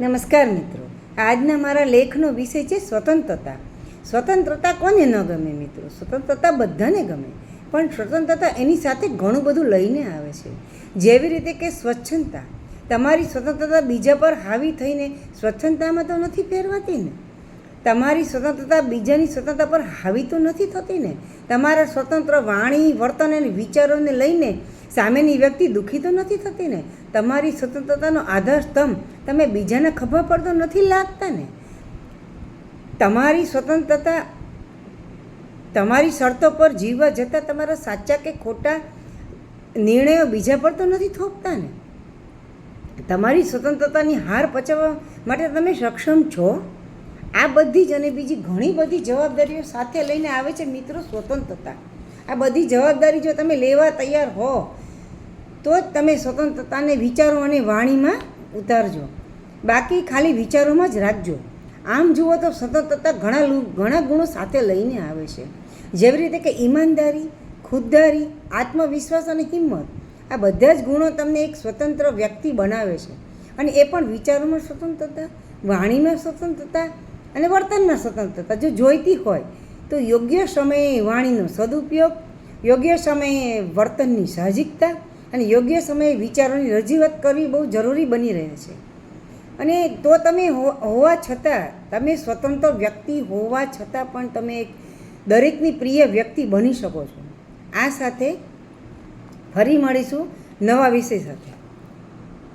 નમસ્કાર મિત્રો. આજના મારા લેખનો વિષય છે સ્વતંત્રતા. સ્વતંત્રતા કોને ન ગમે મિત્રો? સ્વતંત્રતા બધાને ગમે. પણ સ્વતંત્રતા એની સાથે ઘણું બધું લઈને આવે છે. જેવી રીતે કે સ્વચ્છતા. તમારી સ્વતંત્રતા બીજા પર હાવી થઈને સ્વચ્છતામાં તો નથી ફેરવાતી ને? તમારી સ્વતંત્રતા બીજાની સ્વતંત્રતા પર હાવી તો નથી થતી ને? તમારા સ્વતંત્ર વાણી, વર્તન અને વિચારોને લઈને સામેની વ્યક્તિ દુઃખી તો નથી થતી ને? તમારી સ્વતંત્રતાનો આધાર સ્તંભ તમે બીજાના ખભા પર તો નથી લાગતા ને? તમારી સ્વતંત્રતા, તમારી શરતો પર જીવવા જતાં તમારા સાચા કે ખોટા નિર્ણયો બીજા પર તો નથી થોપતા ને? તમારી સ્વતંત્રતાની હાર પચાવવા માટે તમે સક્ષમ છો? આ બધી જ અને બીજી ઘણી બધી જવાબદારીઓ સાથે લઈને આવે છે મિત્રો સ્વતંત્રતા. આ બધી જવાબદારી જો તમે લેવા તૈયાર હો તો જ તમે સ્વતંત્રતાને વિચારો અને વાણીમાં ઉતારજો. બાકી ખાલી વિચારોમાં જ રાખજો. આમ જુઓ તો સ્વતંત્રતા ઘણા ઘણા ગુણો સાથે લઈને આવે છે. જેવી રીતે કે ઈમાનદારી, ખુદદારી, આત્મવિશ્વાસ અને હિંમત, આ બધા જ ગુણો તમને એક સ્વતંત્ર વ્યક્તિ બનાવે છે. અને એ પણ વિચારોમાં સ્વતંત્રતા, વાણીમાં સ્વતંત્રતા અને વર્તનમાં સ્વતંત્રતા. જો જોઈતી હોય, તો યોગ્ય સમયે વાણીનો સદુપયોગ, યોગ્ય સમયે વર્તનની સાહજિકતા અને યોગ્ય સમયે વિચારોની રજૂઆત કરવી બહુ જરૂરી બની રહે છે. અને તો તમે હોવા છતાં, તમે સ્વતંત્ર વ્યક્તિ હોવા છતાં પણ તમે એક દરેકની પ્રિય વ્યક્તિ બની શકો છો. આ સાથે ફરી મળીશું નવા વિષય સાથે.